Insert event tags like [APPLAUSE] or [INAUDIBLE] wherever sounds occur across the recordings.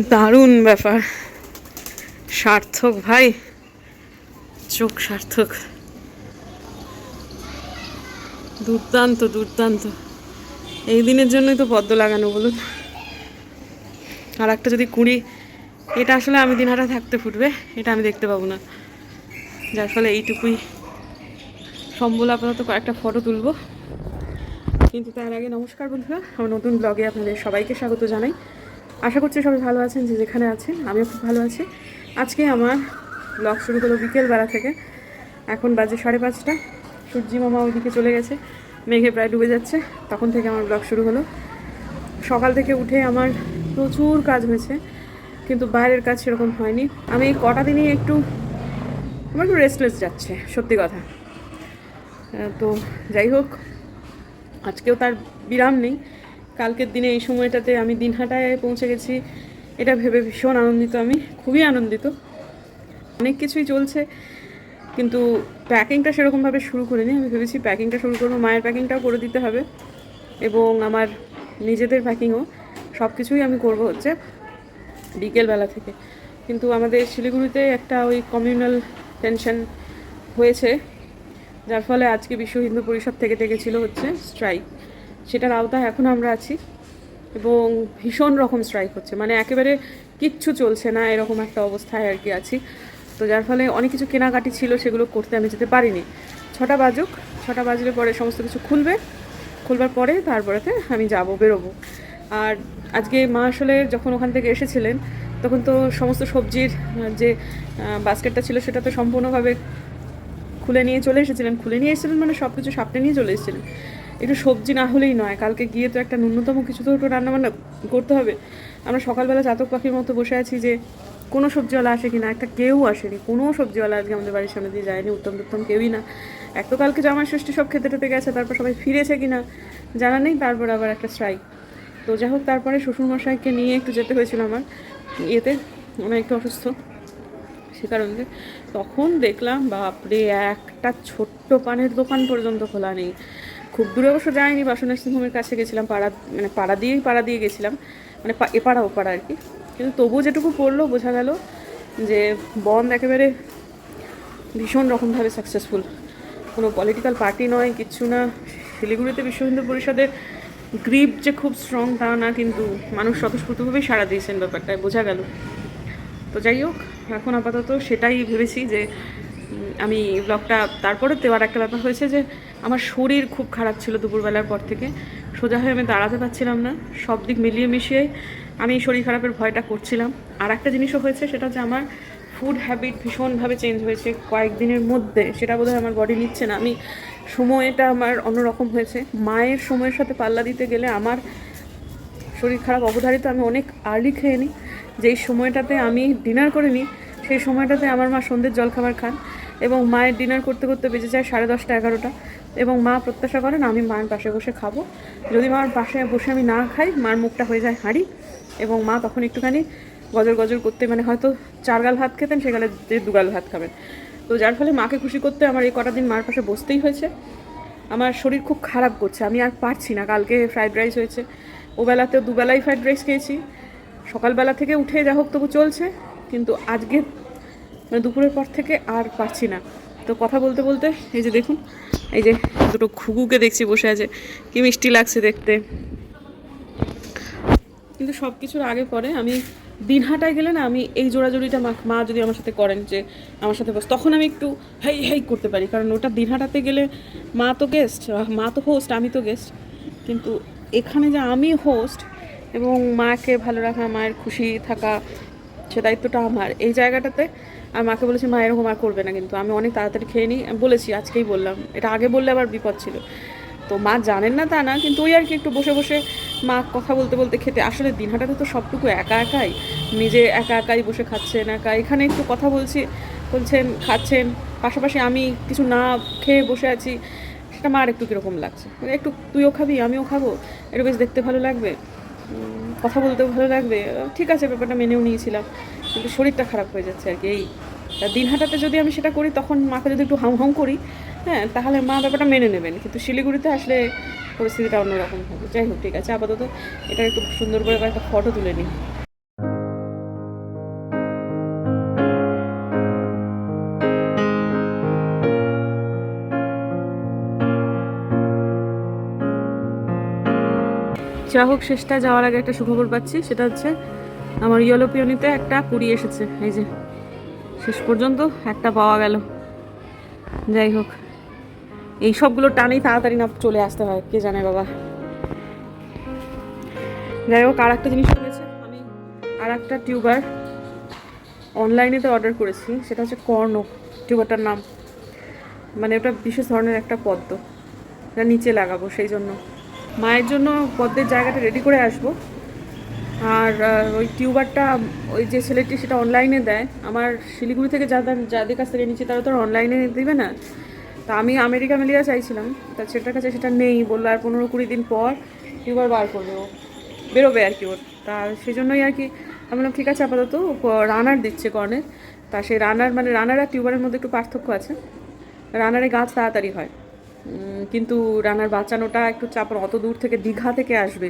দারুণ ব্যাপার। সার্থক, ভাই। চোখ সার্থক। দুর্দান্ত দুর্দান্ত। এই দিনের জন্যই তো পদ্ম লাগানো, বলুন। আর একটা যদি কুড়ি, এটা আসলে আমি দিনহাটা থাকতে ফুটবে, এটা আমি দেখতে পাবো না। যার ফলে এইটুকুই। সম্বল আপাতত কয়েকটা ফটো তুলবো। কিন্তু তার আগে নমস্কার বন্ধুরা, আমার নতুন ব্লগে আপনাদের সবাইকে স্বাগত জানাই। আশা করছি সবাই ভালো আছেন, যে যেখানে আছেন, আমিও খুব ভালো আছি। আজকে আমার ব্লগ শুরু হলো বিকেলবেলা থেকে। এখন বাজে সাড়ে পাঁচটা। সূর্যি মামা ওইদিকে চলে গেছে, মেঘে প্রায় ডুবে যাচ্ছে। তখন থেকে আমার ব্লগ শুরু হলো। সকাল থেকে উঠে আমার প্রচুর কাজ হয়েছে, কিন্তু বাইরের কাজ সেরকম হয়নি। আমি এই কটা দিনই একটু, আমার একটু রেস্টলেস যাচ্ছে, সত্যি কথা। তো যাই হোক, আজকেও তার বিরাম নেই। কালকের দিনে এই সময়টাতে আমি দিনহাটায় পৌঁছে গেছি। এটা ভেবে ভীষণ আনন্দিত আমি, খুবই আনন্দিত। অনেক কিছুই চলছে, কিন্তু প্যাকিংটা সেরকমভাবে শুরু করিনি। আমি ভেবেছি প্যাকিংটা শুরু করব, মায়ের প্যাকিংটাও করে দিতে হবে এবং আমার নিজেদের প্যাকিংও সব কিছুই আমি করব হচ্ছে বিকেলবেলা থেকে। কিন্তু আমাদের শিলিগুড়িতে একটা ওই কমিউনাল টেনশন হয়েছে, যার ফলে আজকে বিশ্ব হিন্দু পরিষদ থেকে ডেকেছিল হচ্ছে স্ট্রাইক সেটার আওতায় এখন আমরা আছি। এবং ভীষণ রকম স্ট্রাইক হচ্ছে। মানে একেবারে কিচ্ছু চলছে না, এরকম একটা অবস্থায় আর কি আছি। তো যার ফলে অনেক কিছু কেনাকাটি ছিল, সেগুলো করতে আমি যেতে পারিনি। ছটা বাজুক, ছটা বাজলে পরে সমস্ত কিছু খুলবে। খুলবার পরে তারপরেতে আমি যাব, বেরোবো। আর আজকে মা আসলে যখন ওখান থেকে এসেছিলেন, তখন তো সমস্ত সবজির যে বাস্কেটটা ছিল, সেটা তো সম্পূর্ণভাবে খুলে নিয়ে চলে এসেছিলেন। খুলে নিয়ে এসেছিলেন মানে সব কিছু সাপটে নিয়ে চলে এসেছিলেন। একটু সবজি না হলেই নয়। কালকে গিয়ে তো একটা ন্যূনতম কিছু তো একটু রান্নাবান্না করতে হবে। আমরা সকালবেলা চাতক পাখির মতো বসে আছি যে, কোনো সবজিওয়ালা আসে কি না একটা কেউ আসেনি। কোনো সবজিওয়ালা আজকে আমাদের বাড়ির সামনে দিয়ে যায়নি। উত্তম টুত্তম কেউই না। এক তো কালকে জামাই ষষ্ঠী সব খেতে টেতে গেছে, তারপর সবাই ফিরেছে কি না জানা নেই। তারপর আবার একটা স্ট্রাইক তো যাই হোক, তারপরে শ্বশুরমশাইকে নিয়ে একটু যেতে হয়েছিল আমার। ইয়েতে ওনার একটু অসুস্থ সে কারণে। তখন দেখলাম, বাপরে, একটা ছোট্ট পানের দোকান পর্যন্ত খোলা নেই। খুব দূরে অবশ্য যাইনি বাসু নার্সিংহোমের কাছে গেছিলাম, পাড়া মানে পাড়া দিয়েই, পাড়া দিয়ে গেছিলাম মানে এপাড়া ওপাড়া আর কি কিন্তু তবুও যেটুকু পড়ল, বোঝা গেল যে বন্ধ একেবারে ভীষণ রকমভাবে সাকসেসফুল কোনো পলিটিক্যাল পার্টি নয়, কিচ্ছু না। শিলিগুড়িতে বিশ্ব হিন্দু পরিষদের গ্রিপ যে খুব স্ট্রং তা না, কিন্তু মানুষ স্বতঃস্ফূর্তভাবেই সাড়া দিয়েছেন ব্যাপারটায়, বোঝা গেল। তো যাই হোক, এখন আপাতত সেটাই ভেবেছি যে আমি ব্লগটা তারপরে দেওয়ার একটা ব্যাপার হয়েছে যে আমার শরীর খুব খারাপ ছিল দুপুরবেলার পর থেকে। সোজা হয়ে আমি দাঁড়াতে পারছিলাম না, সব দিক মিলিয়ে মিশিয়ে আমি শরীর খারাপের ভয়টা করছিলাম। আর একটা জিনিসও হয়েছে, সেটা হচ্ছে আমার ফুড হ্যাবিট ভীষণভাবে চেঞ্জ হয়েছে কয়েকদিনের মধ্যে। সেটা বোধহয় আমার বডি নিচ্ছে না। আমি সময়টা আমার অন্যরকম হয়েছে। মায়ের সময়ের সাথে পাল্লা দিতে গেলে আমার শরীর খারাপ অবধারিত, আমি অনেক আর্লি খেয়ে নিই। যেই সময়টাতে আমি ডিনার করে নিই, সেই সময়টাতে আমার মা সন্ধ্যের জলখাবার খান এবং মায়ের ডিনার করতে করতে বেজে যায় সাড়ে দশটা, এগারোটা। এবং মা প্রত্যাশা করেন আমি মায়ের পাশে বসে খাব। যদি মার পাশে বসে আমি না খাই, মার মুখটা হয়ে যায় হাঁড়ি এবং মা তখন একটুখানি গজর গজর করতে মানে হয়তো চার গাল ভাত খেতেন সেখানে যে দুগাল ভাত খাবেন। তো যার ফলে মাকে খুশি করতে আমার এই কটা দিন মার পাশে বসতেই হয়েছে। আমার শরীর খুব খারাপ করছে, আমি আর পারছি না। কালকে ফ্রাইড রাইস হয়েছে। ওবেলাতেও দুবেলাই ফ্রাইড রাইস খেয়েছি। সকালবেলা থেকে উঠে যা হোক তবু চলছে, কিন্তু আজকে মানে দুপুরের পর থেকে আর পারছি না। তো কথা বলতে বলতে এই যে দেখুন এই যে দুটো ঘুঘুকে দেখছি বসে আছে। কি মিষ্টি লাগছে দেখতে। কিন্তু সব কিছুর আগে পরে আমি দিনহাটায় গেলে না আমি এই জোড়াজুড়িটা মা যদি আমার সাথে করেন যে আমার সাথে বস, তখন আমি একটু হেই হেই করতে পারি। কারণ ওটা দিনহাটাতে গেলে মা তো গেস্ট মা তো হোস্ট আমি তো গেস্ট কিন্তু এখানে যে আমি হোস্ট এবং মাকে ভালো রাখা, মায়ের খুশি থাকা সে দায়িত্বটা আমার। এই জায়গাটাতে আর মাকে বলেছি, মা, এরকম আর করবে না কিন্তু। আমি অনেক তাড়াতাড়ি খেয়ে নিই। বলেছি, আজকেই বললাম। এটা আগে বললে আবার বিপদ ছিল। তো মা জানেন না তা না, কিন্তু ওই আর কি একটু বসে বসে মা কথা বলতে বলতে খেতে, আসলে দিনহাটাতে তো সবটুকু একা একাই। নিজে একা একাই বসে খাচ্ছেন একা। এখানে একটু কথা বলছি, বলছেন, খাচ্ছেন। পাশাপাশি আমি কিছু না খেয়ে বসে আছি। সেটা মার একটু কীরকম লাগছে? একটু তুইও খাবি, আমিও খাব। একটু বেশ দেখতে ভালো লাগবে। কথা বলতেও ভালো লাগবে। ঠিক আছে, ব্যাপারটা মেনেও নিয়েছিলাম। কিন্তু শরীরটা খারাপ হয়ে যাচ্ছে আর কি। এই দিন দিনহাটাতে যদি আমি সেটা করি, তখন মাকে যদি একটু হাম হাম করি হ্যাঁ তাহলে মা ব্যাপারটা মেনে নেবেন। কিন্তু শিলিগুড়িতে আসলে পরিস্থিতিটা অন্যরকম হবে। যাই হোক, ঠিক আছে, আপাতত এটা একটু সুন্দর করে একটা ফটো তুলে নিই। যা হোক শেষটা যাওয়ার আগে একটা সুখবর পাচ্ছি, সেটা হচ্ছে আমার ইয়েলো পিওনিতে একটা কুড়ি এসেছে। এই যে, শেষ পর্যন্ত একটা পাওয়া গেল। যাই হোক, এই সবগুলো টানেই তাড়াতাড়ি না চলে আসতে হয়, কে জানে বাবা। যাই হোক আর একটা জিনিস হয়েছে আমি আর একটা টিউবার অনলাইনেতে অর্ডার করেছি, সেটা হচ্ছে কর্ণ টিউবারটার নাম। মানে ওটা বিশেষ ধরনের একটা পদ্ম নিচে লাগাবো সেই জন্য। মায়ের জন্য পদ্মের জায়গাটা রেডি করে আসব। আর ওই টিউবারটা, ওই যে ছেলেটি সেটা অনলাইনে দেয়। আমার শিলিগুড়ি থেকে যাদের যাদের কাছ থেকে নিচ্ছি, তারা তো অনলাইনে দেবে না। তা আমি আমেরিকা মেলিয়া চাইছিলাম, তা সেটার কাছে সেটা নেই, বলল আর পনেরো কুড়ি দিন পর টিউবার বার করবে ও। বেরোবে আর কি ওর। তা সেই জন্যই আর কি, আমি বললাম, ঠিক আছে, আপাতত রানার দিচ্ছে কর্নের তা সেই রানার মানে রানার আর টিউবারের মধ্যে একটু পার্থক্য আছে। রানারে গাছ তাড়াতাড়ি হয়। কিন্তু রানার বাঁচানোটা একটু চাপ অত দূর থেকে দীঘা থেকে আসবে,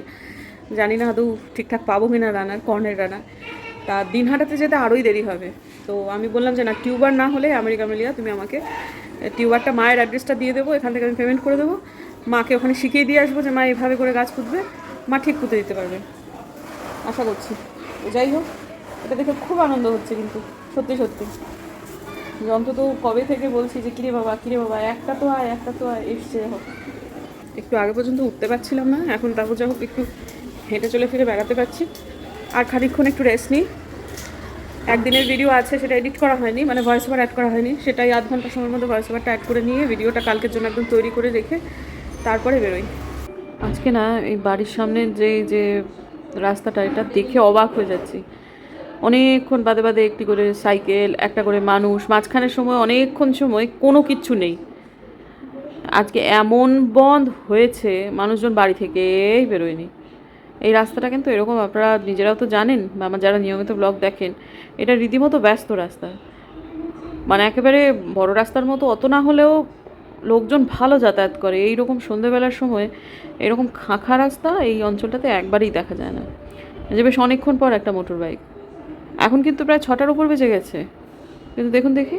জানি না আদৌ ঠিকঠাক পাবো কিনা রানার কর্নের রানা তা দিন হাঁটাতে যেতে আরোই দেরি হবে। তো আমি বললাম যে না, টিউবার না হলে আমেরিকা মেলিয়া, তুমি আমাকে টিউবারটা, মায়ের অ্যাড্রেসটা দিয়ে দেবো, এখান থেকে আমি পেমেন্ট করে দেবো। মাকে ওখানে শিখিয়ে দিয়ে আসব যে মা এভাবে করে গাছ পুঁতবে, মা ঠিক পুঁতে দিতে পারবে। আশা করছি। যাই হোক, এটা দেখে খুব আনন্দ হচ্ছে কিন্তু, সত্যি সত্যি। যে অন্তত কবে থেকে বলছি যে কিরে বাবা কিরে বাবা একটা তো আয় একটা তো আয় এসছে হোক। একটু আগে পর্যন্ত উঠতে পারছিলাম না এখন তারপর যা হোক একটু হেঁটে চলে ফিরে বেড়াতে পারছি। আর খানিকক্ষণ একটু রেস্ট নিই। একদিনের ভিডিও আছে সেটা এডিট করা হয়নি মানে ভয়েস ওভার অ্যাড করা হয়নি। সেটাই আধ ঘণ্টা সময়ের মধ্যে ভয়েস ওভারটা অ্যাড করে নিয়ে ভিডিওটা কালকের জন্য একদম তৈরি করে রেখে তারপরে বেরোই। আজকে না এই বাড়ির সামনে যে যে রাস্তাটা এটা দেখে অবাক হয়ে যাচ্ছি। অনেকক্ষণ বাদে বাদে একটি করে সাইকেল, একটা করে মানুষ, মাঝখানের সময় অনেকক্ষণ সময় কোনো কিচ্ছু নেই। আজকে এমন বন্ধ হয়েছে, মানুষজন বাড়ি থেকেই বেরোয়নি। এই রাস্তাটা কিন্তু এরকম, আপনারা নিজেরাও তো জানেন বা আমার যারা নিয়মিত ব্লগ দেখেন, এটা রীতিমতো ব্যস্ত রাস্তা। মানে একেবারে বড় রাস্তার মতো অত না হলেও লোকজন ভালো যাতায়াত করে। এই রকম সন্ধেবেলার সময় এরকম খাঁখা রাস্তা এই অঞ্চলটাতে একবারই দেখা যায় না। যে বেশ অনেকক্ষণ পর একটা মোটর বাইক এখন কিন্তু প্রায় ছটার উপর বেজে গেছে। কিন্তু দেখুন দেখি।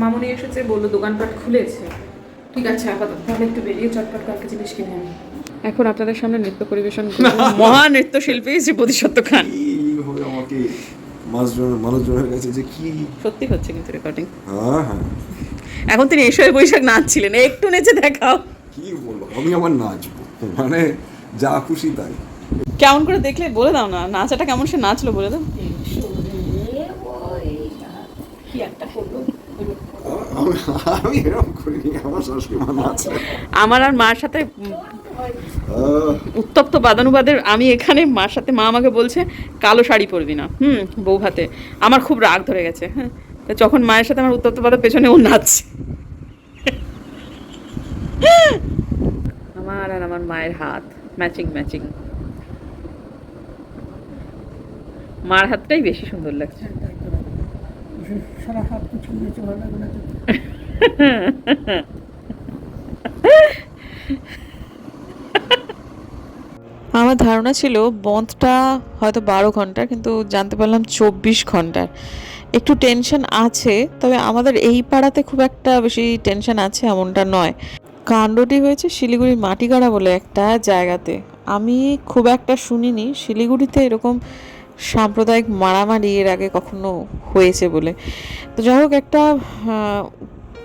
মামুনি এসেছে বলল দোকানপাট খুলেছে। ঠিক আছে আপাতত তাহলে একটু বেরিয়ে চটপট কালকে জিনিস কিনে আনি। এখন আপনাদের সামনে নৃত্য পরিবেশন মহা মহান নৃত্যশিল্পী শ্রী বোধিসত্ত্ব খান। মানুষজনের কাছে যে কি সত্যি হচ্ছে কিন্তু রেকর্ডিং হ্যাঁ হ্যাঁ। এখন তিনি এসে বৈশাখ নাচছিলেন একটু নেচে দেখাও। কি বলব আমি আমার নাচবো মানে যা খুশি তাই। কেমন করে দেখলে? বলে দাও না নাচাটা কেমন সে নাচলো বলে দাও। কি একটা করল? আমি আমি আমার আর মার সাথে উত্তপ্ত বাদানুবাদের আমি এখানে মার সাথে মা আমাকে বলছে কালো শাড়ি পরবি না হুম বউ হাতে আমার খুব রাগ ধরে গেছে হ্যাঁ। যখন মায়ের সাথে আমার উত্তপ্ত বাদার পেছনে ও নাচছে। আমার আর আমার মায়ের হাত ম্যাচিং ম্যাচিং মার হাতটাই বেশি সুন্দর লাগছে। সারা হাত ভালো লাগে না আমার ধারণা ছিল বন্ধটা হয়তো বারো ঘণ্টার কিন্তু জানতে পারলাম চব্বিশ ঘণ্টার। একটু টেনশন আছে, তবে আমাদের এই পাড়াতে খুব একটা বেশি টেনশন আছে এমনটা নয়। কাণ্ডটি হয়েছে শিলিগুড়ির মাটিগাড়া বলে একটা জায়গাতে। আমি খুব একটা শুনিনি, শিলিগুড়িতে এরকম সাম্প্রদায়িক মারামারি এর আগে কখনো হয়েছে বলে। তো যাই হোক, একটা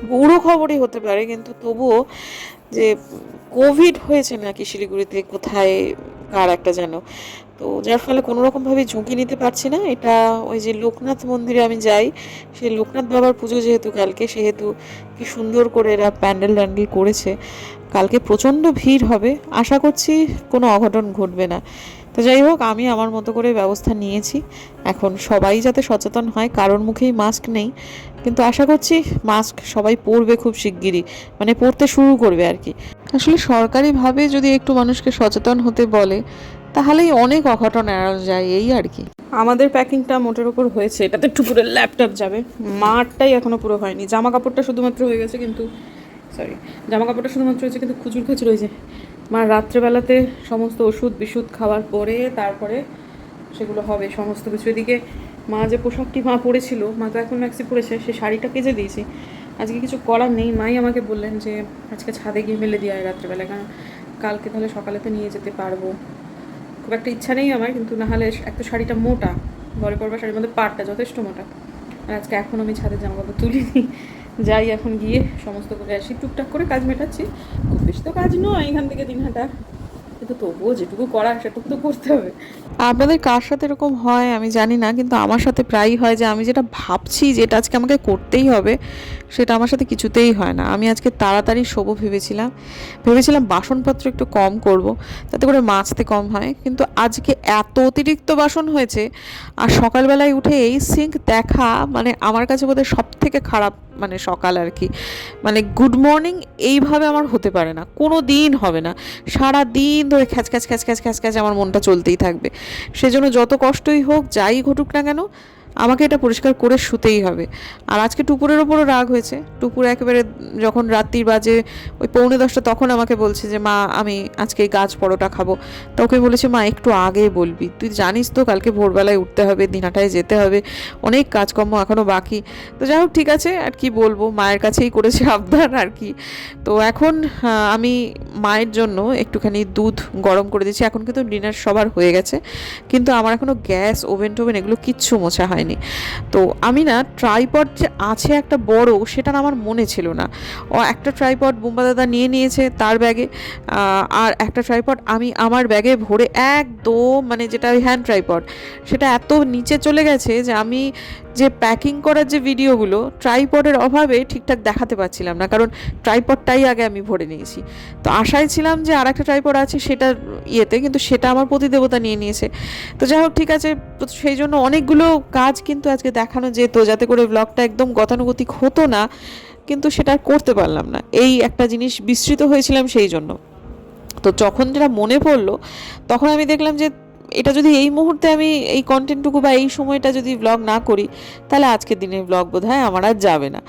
বুড়ো খবরই হতে পারে, কিন্তু তবুও যে কোভিড হয়েছে নাকি শিলিগুড়িতে, কোথায়, কার একটা যেন। তো যার ফলে কোনো রকমভাবে ঝুঁকি নিতে পারছি না। এটা ওই যে লোকনাথ মন্দিরে আমি যাই, সেই লোকনাথ বাবার পুজো যেহেতু কালকে, সেহেতু কি সুন্দর করে এরা প্যান্ডেল ট্যান্ডেল করেছে। কালকে প্রচণ্ড ভিড় হবে, আশা করছি কোনো অঘটন ঘটবে না। তো যাই হোক, আমি আমার মতো করে ব্যবস্থা নিয়েছি। এখন সবাই যাতে সচেতন হয়, কারোর মুখেই মাস্ক নেই। কিন্তু আশা করছি মাস্ক সবাই পরবে খুব শিগগিরই মানে পরতে শুরু করবে আর কি। আসলে সরকারিভাবে যদি একটু মানুষকে সচেতন হতে বলে তাহলেই অনেক অঘটন এড়ানো যায়, এই আর কি। আমাদের প্যাকিংটা মোটের ওপর হয়েছে, এটাতে একটু পুরো ল্যাপটপ যাবে। মারটাই এখনও পুরো হয়নি। জামা কাপড়টা শুধুমাত্র হয়ে গেছে কিন্তু সরি জামা কাপড়টা শুধুমাত্র হয়েছে কিন্তু খুচুর খাচুর হয়েছে মা রাত্রেবেলাতে সমস্ত ওষুধ বিশুদ্ধ খাওয়ার পরে তারপরে সেগুলো হবে, সমস্ত কিছু। এদিকে মা যে পোশাকটি মা পরেছিল, মা তো এখন ম্যাক্সি পরেছে, সে শাড়িটা কেজে দিয়েছি। আজকে কিছু করার নেই, মাই আমাকে বললেন যে, আজকে ছাদে গিয়ে মেলে দিয়ে আয় রাত্রেবেলা কারণ কালকে তাহলে সকালে তো নিয়ে যেতে পারব। খুব একটা ইচ্ছা নেই আমার, কিন্তু না হলে এক তো শাড়িটা মোটা, ঘরে পরবার শাড়ির মধ্যে পাটটা যথেষ্ট মোটা। আর আজকে এখন আমি ছাদের জামা কাপড় তুলিনি, যাই এখন গিয়ে সমস্ত করে আসি, টুকটাক করে কাজ মেটাচ্ছি। খুব বেশি তো কাজ নয় এখান থেকে দিন হাঁটা। কিন্তু তবুও যেটুকু করার সেটুকু তো করতে হবে। আপনাদের কার সাথে এরকম হয় আমি জানি না, কিন্তু আমার সাথে প্রায়ই হয় যে আমি যেটা ভাবছি যেটা আজকে আমাকে করতেই হবে সেটা আমার সাথে কিছুতেই হয় না। আমি আজকে তাড়াতাড়ি শোবো ভেবেছিলাম। ভেবেছিলাম বাসনপত্র একটু কম করব, তাতে করে মাছতে কম হয়। কিন্তু আজকে এত অতিরিক্ত বাসন হয়েছে, আর সকালবেলায় উঠে এই সিঙ্ক দেখা মানে আমার কাছে বোধহয় সব থেকে খারাপ মানে সকাল আর কি। মানে গুড মর্নিং এইভাবে আমার হতে পারে না। কোনো দিন হবে না। সারা দিন ধরে খ্যাচ খ্যাচ খ্যাচ খ্যাচ খ্যাচ খ্যাচ আমার মনটা চলতেই থাকবে। সেজন্য যত কষ্টই হোক, যাই ঘটুক না কেন আমাকে এটা পরিষ্কার করে শুতেই হবে। আর আজকে টুপুরের ওপরও রাগ হয়েছে। টুপুর একেবারে যখন রাত্রির বাজে, ওই পৌনে দশটা তখন আমাকে বলছে যে, মা, আমি আজকে গাছ পরোটা খাব। তো বলেছে, মা, একটু আগে বলবি। তুই জানিস তো কালকে ভোরবেলায় উঠতে হবে দিনাটায় যেতে হবে। অনেক কাজকর্ম এখনও বাকি। তো যাই হোক, ঠিক আছে, আর কি বলব, মায়ের কাছেই করেছে [LAUGHS] আবদার আর কি। তো এখন আমি মায়ের জন্য একটুখানি দুধ গরম করে দিচ্ছি। এখন কিন্তু ডিনার সবার হয়ে গেছে। কিন্তু আমার এখনও গ্যাস ওভেন টোভেন এগুলো কিচ্ছু মোছা হয়নি। তো আমি না ট্রাইপড যে আছে একটা বড়, সেটা আমার মনে ছিল না। ও একটা ট্রাইপড বুম্বা দাদা নিয়ে নিয়েছে তার ব্যাগে আর একটা ট্রাইপড আমি আমার ব্যাগে ভরে একদম মানে যেটা হ্যান্ড ট্রাইপড সেটা এত নিচে চলে গেছে যে আমি যে প্যাকিং করার যে ভিডিওগুলো ট্রাইপডের অভাবে ঠিকঠাক দেখাতে পারছিলাম না, কারণ ট্রাইপডটাই আগে আমি ভরে নিয়েছি। তো আশায় ছিলাম যে আর একটা ট্রাইপড আছে সেটা ইয়েতে, কিন্তু সেটা আমার প্রতিদেবতা নিয়ে নিয়েছে। তো যাই হোক, ঠিক আছে সেই জন্য অনেকগুলো কাজ কিন্তু আজকে দেখানো যেত, যাতে করে ব্লগটা একদম গতানুগতিক হতো না, কিন্তু সেটা করতে পারলাম না। এই একটা জিনিস বিস্মৃত হয়েছিলাম সেই জন্য। তো যখন যেটা মনে পড়ল, তখন আমি দেখলাম যে এটা যদি এই মুহূর্তে আমি এই কন্টেন্টটুকু বা এই সময়টা যদি ব্লগ না করি, তাহলে আজকের দিনের ব্লগ বোধ হয় আমার আর যাবে না।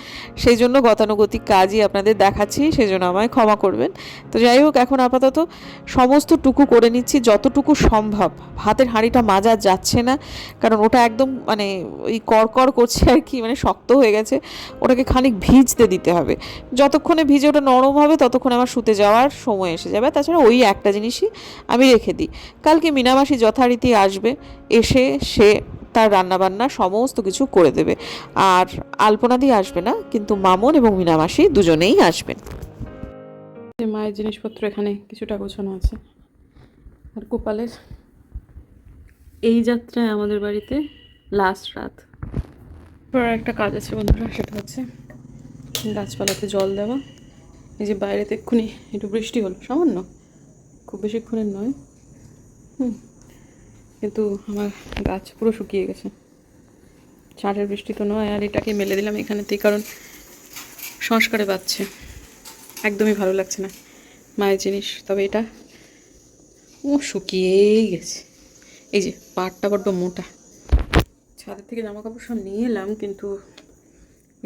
সেই জন্য গতানুগতিক কাজই আপনাদের দেখাচ্ছি, সেই জন্য আমায় ক্ষমা করবেন। তো যাই হোক, এখন আপাতত সমস্ত টুকু করে নিচ্ছি, যতটুকু সম্ভব। হাতের হাঁড়িটা মাজা যাচ্ছে না, কারণ ওটা একদম মানে ওই কড়কড় করছে আর কি মানে শক্ত হয়ে গেছে। ওটাকে খানিক ভিজতে দিতে হবে। যতক্ষণে ভিজে ওটা নরম হবে, ততক্ষণ আমার শুতে যাওয়ার সময় এসে যাবে। তাছাড়া ওই একটা জিনিসই আমি রেখে দিই। কালকে মিনামাসি যথারীতি আসবে, এসে সে তার রান্নাবান্না সমস্ত কিছু করে দেবে। আর আলপনা দিয়ে আসবে না, কিন্তু মামন এবং মিনামাসি দুজনেই আসবেন মায়ের জিনিসপত্র এখানে কিছুটা গোছানো আছে। আর গোপালের এই যাত্রায় আমাদের বাড়িতে লাস্ট রাত। একটা কাজ আছে বন্ধুরা, সেটা হচ্ছে গাছপালাতে জল দেওয়া। এই যে বাইরেতে এক্ষুনি একটু বৃষ্টি হলো, সামান্য, খুব বেশিক্ষণের নয়। হুম। কিন্তু আমার গাছ পুরো শুকিয়ে গেছে। চাঁটের বৃষ্টি তো নয়, আর এটাকে মেলে দিলাম এখানেতেই, কারণ সংস্কারে বাচ্ছে। একদমই ভালো লাগছে না মায়ের জিনিস, তবে এটা, ও শুকিয়েই গেছে। এই যে পাটটা বড্ড মোটা। ছাদের থেকে জামা কাপড় সব নিয়ে এলাম, কিন্তু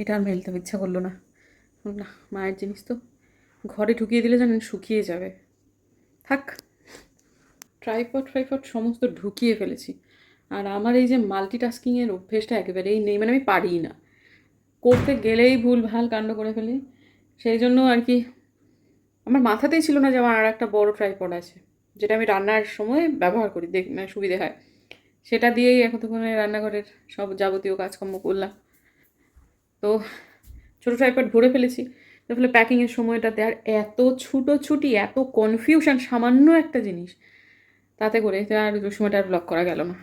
এটা আর মেলতে ইচ্ছা করল না। না, মায়ের জিনিস তো ঘরে ঢুকিয়ে দিলে জানেন শুকিয়ে যাবে। থাক। ট্রাইপড ট্রাইপড সমস্ত ঢুকিয়ে ফেলেছি। আর আমার এই যে মাল্টিটাস্কিংয়ের অভ্যেসটা একেবারেই নেই মানে আমি পারি না। করতে গেলেই ভুল ভালো কাণ্ড করে ফেলি। সেই জন্য আর কি, আমার মাথাতেই ছিল না যে আমার আর একটা বড় ট্রাইপড আছে, যেটা আমি রান্নার সময় ব্যবহার করি, দেখ মানে সুবিধে হয়। সেটা দিয়েই এতক্ষণে রান্নাঘরের সব যাবতীয় কাজকর্ম করলাম। তো ছোটো ট্রাইপড ভরে ফেলেছি। তার ফলে প্যাকিংয়ের সময়টাতে আর এত ছুটোছুটি এত কনফিউশন সামান্য একটা জিনিস তাতে করে আর সময়টা আর ব্লগ করা গেল না।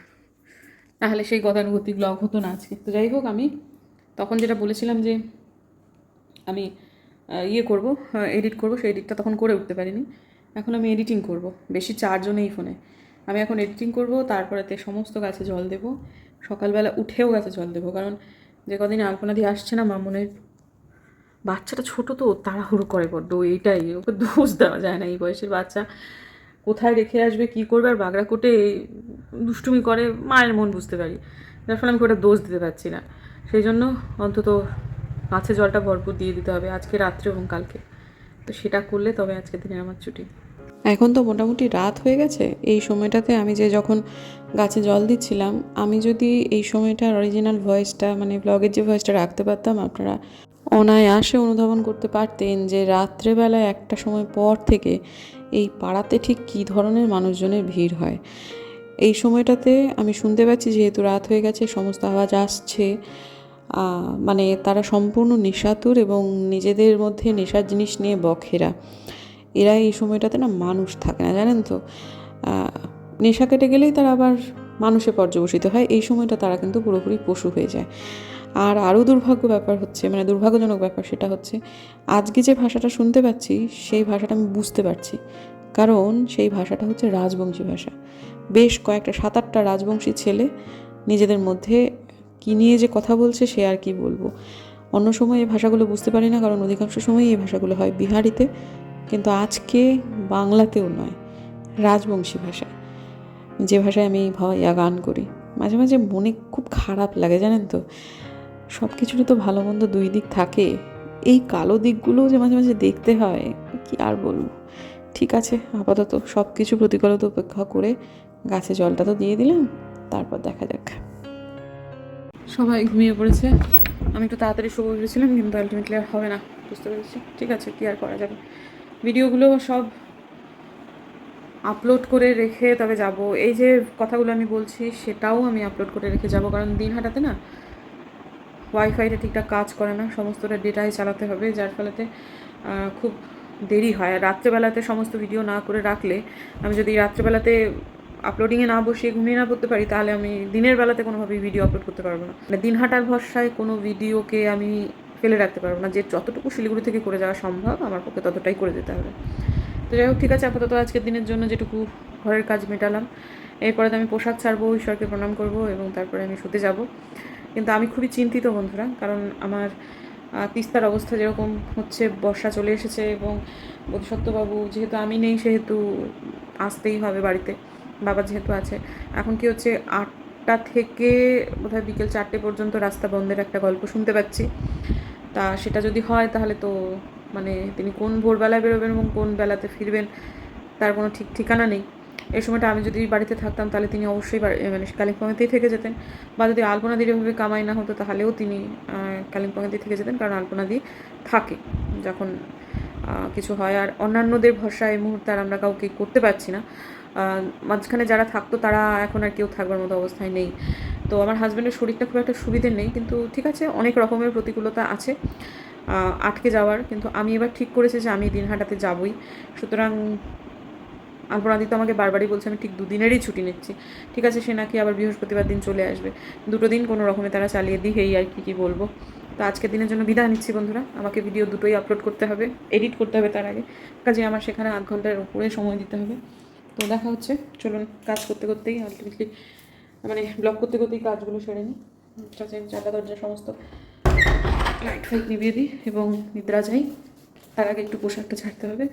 তাহলে সেই গতানুগতিক ব্লগ হতো না আজকে। তো যাই হোক, আমি তখন যেটা বলেছিলাম যে আমি ইয়ে করব এডিট করব, সেই এডিটটা তখন করে উঠতে পারিনি। এখন আমি এডিটিং করব, বেশি চার্জও নেই ফোনে আমি এখন এডিটিং করব, তারপরেতে সমস্ত গাছে জল দেব, সকালবেলা উঠেও গাছে জল দেবো। কারণ যে কদিন আলপনা দিয়ে আসছে না মা মনে বাচ্চাটা ছোট তো, তাড়াহুড়ো করে বড্ড, এইটাই, ওকে দোষ দেওয়া যায় না এই বয়সের বাচ্চা। কোথায় রেখে আসবে, কী করবে, আর বাগড়া কোটে দুষ্টুমি করে, মায়ের মন বুঝতে পারি। যার ফলে আমি ওটা দোষ দিতে পারছি না। সেই জন্য অন্তত গাছে জলটা ভরপুর দিয়ে দিতে হবে, আজকে, রাত্রে এবং কালকে। তো সেটা করলে তবে আজকে দিনে আমার ছুটি। এখন তো মোটামুটি রাত হয়ে গেছে। এই সময়টাতে আমি যে যখন গাছে জল দিচ্ছিলাম, আমি যদি এই সময়টার অরিজিনাল ভয়েসটা মানে ব্লগের যে ভয়েসটা রাখতে পারতাম, আপনারা অনায়াসে অনুধাবন করতে পারতেন যে রাত্রেবেলায় একটা সময় পর থেকে এই পাড়াতে ঠিক কী ধরনের মানুষজনের ভিড় হয়? এই সময়টাতে আমি শুনতে পাচ্ছি যেহেতু রাত হয়ে গেছে, সমস্ত আওয়াজ আসছে মানে তারা সম্পূর্ণ নেশাতুর এবং নিজেদের মধ্যে নেশার জিনিস নিয়ে বখেরা। এরা এই সময়টাতে না মানুষ থাকে না, জানেন তো? নেশা কেটে গেলেই তারা আবার মানুষে পর্যবসিত হয়। এই সময়টা তারা কিন্তু পুরোপুরি পশু হয়ে যায়। আর আরও দুর্ভাগ্য ব্যাপার হচ্ছে মানে দুর্ভাগ্যজনক ব্যাপার সেটা হচ্ছে, আজকে যে ভাষাটা শুনতে পাচ্ছি, সেই ভাষাটা আমি বুঝতে পারছি। কারণ সেই ভাষাটা হচ্ছে রাজবংশী ভাষা। বেশ কয়েকটা সাত আটটা রাজবংশী ছেলে নিজেদের মধ্যে কী নিয়ে যে কথা বলছে সে আর কি বলব। অন্য সময় এই ভাষাগুলো বুঝতে পারি না, কারণ অধিকাংশ সময় এই ভাষাগুলো হয় বিহারিতে। কিন্তু আজকে বাংলাতেও নয়, রাজবংশী ভাষা। যে ভাষায় আমি ভয়া গান করি। মাঝে মাঝে মনে খুব খারাপ লাগে, জানেন তো? সব কিছুরই তো ভালো মন্দ দুই দিক থাকে। এই কালো দিকগুলোও যে মাঝে মাঝে দেখতে হয়, কি আর বলব? ঠিক আছে, আপাতত সব কিছু প্রতিকূলতা উপেক্ষা করে গাছে জলটা তো দিয়ে দিলাম, তারপর দেখা যাক। সবাই ঘুমিয়ে পড়েছে। আমি একটু তাড়াতাড়ি শুভ ভেবেছিলাম, কিন্তু আলটিমেটলি আর হবে না, বুঝতে পেরেছি। ঠিক আছে, কি আর করা যাবে? ভিডিওগুলো সব আপলোড করে রেখে তবে যাব। এই যে কথাগুলো আমি বলছি, সেটাও আমি আপলোড করে রেখে যাব, কারণ দিন হাটাতে না ওয়াইফাইটা ঠিকঠাক কাজ করে না, সমস্তটা ডেটাই চালাতে হবে, যার ফলেতে খুব দেরি হয়। আর রাত্রেবেলাতে সমস্ত ভিডিও না করে রাখলে, আমি যদি রাত্রেবেলাতে আপলোডিংয়ে না বসিয়ে ঘুমিয়ে না পড়তে পারি, তাহলে আমি দিনের বেলাতে কোনোভাবেই ভিডিও আপলোড করতে পারব না। মানে দিন হাঁটার ভরসায় কোনো ভিডিওকে আমি ফেলে রাখতে পারব না, যে যতটুকু শিলিগুড়ি থেকে করে যাওয়া সম্ভব, আমার পক্ষে ততটাই করে যেতে হবে। তো যাই হোক, ঠিক আছে, আপাতত আজকের দিনের জন্য যেটুকু ঘরের কাজ মেটালাম। এরপরে আমি পোশাক ছাড়বো, ঈশ্বরকে প্রণাম করব এবং তারপরে আমি শুতে যাব। কিন্তু আমি খুবই চিন্তিত, বন্ধুরা। কারণ আমার তিস্তার অবস্থা যেরকম হচ্ছে, বর্ষা চলে এসেছে এবং বোধসত্ত্ববাবু যেহেতু আমি নেই, সেহেতু আসতেই হবে বাড়িতে। বাবা যেহেতু আছে। এখন কি হচ্ছে, আটটা থেকে বোধহয় বিকেল চারটে পর্যন্ত রাস্তা বন্ধের একটা গল্প শুনতে পাচ্ছি। তা সেটা যদি হয়, তাহলে তো মানে তিনি কোন ভোরবেলায় বেরোবেন এবং কোন বেলাতে ফিরবেন, তার কোনো ঠিক ঠিকানা নেই। এই সময়টা আমি যদি বাড়িতে থাকতাম, তাহলে তিনি অবশ্যই মানে কালিম্পংয়েতেই থেকে যেতেন। বা যদি আলপনা দিদিভাবে কামাই না হতো, তাহলেও তিনি কালিম্পংয়েতেই থেকে যেতেন, কারণ আলপনা দি থাকে যখন কিছু হয়। আর অন্যান্যদের ভরসা এই মুহূর্তে আর আমরা কাউকে করতে পারছি না। মাঝখানে যারা থাকতো, তারা এখন আর কেউ থাকবার মতো অবস্থায় নেই। তো আমার হাজব্যান্ডের শরীরটা খুব একটা সুবিধে নেই, কিন্তু ঠিক আছে, অনেক রকমের প্রতিকূলতা আছে আটকে যাওয়ার। কিন্তু আমি এবার ঠিক করেছি যে, আমি দিন হাঁটাতে যাবই। সুতরাং তো আমাকে বারবারই বলছে, আমি ঠিক দুদিনেরই ছুটি নিচ্ছি। ঠিক আছে, সে নাকি আবার বৃহস্পতিবার দিন চলে আসবে। দুটো দিন কোনো রকমে তারা চালিয়ে দিই, এই আর কি, কী বলব। তো আজকের দিনের জন্য বিদায় নিচ্ছি বন্ধুরা। আমাকে ভিডিও দুটোই আপলোড করতে হবে এডিট করতে হবে তার আগে। কাজে আমার সেখানে আধ ঘণ্টার উপরে সময় দিতে হবে। তো দেখা হচ্ছে। চলুন, কাজ করতে করতেই আলটিমেটলি মানে ব্লগ করতে করতেই কাজগুলো সেরে নিই। চাটা দরজা সমস্ত লাইট ফাইট নিভিয়ে দিই এবং নিদ্রা যাই। তার আগে একটু পোশাকটা ছাড়তে হবে।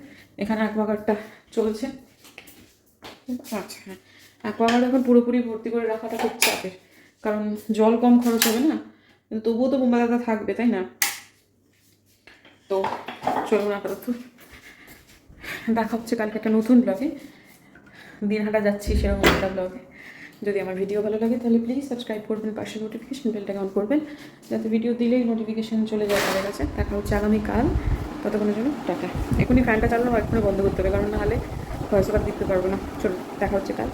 এখানে অ্যাকোয়াগার্ডটা চলছে। আচ্ছা হ্যাঁ। অ্যাকোয়াগার্ড এখন পুরোপুরি ভর্তি করে রাখাটা খুব চাপের, কারণ জল কম খরচ হবে না? তবুও তো বোম্বা দাদা থাকবে, তাই না? তো চলুন আপাতত। দেখা হচ্ছে কালকে একটা নতুন ব্লগে দিনহাটা যাচ্ছি সেরকম একটা ব্লগে যদি আমার ভিডিও ভালো লাগে তাহলে প্লিজ সাবস্ক্রাইব করবেন, পাশে নোটিফিকেশন বেলটাকে অন করবেন। যাতে ভিডিও দিলেই নোটিফিকেশন চলে যায় তাদের কাছে। দেখা হচ্ছে আগামীকাল। ততক্ষণের জন্য টাটা। এখনই ফ্যানটা চালানো এক্ষুনি বন্ধ করতে হবে, কারণ নাহলে ভয়েস দিতে পারব না। চলো দেখা হচ্ছে কাল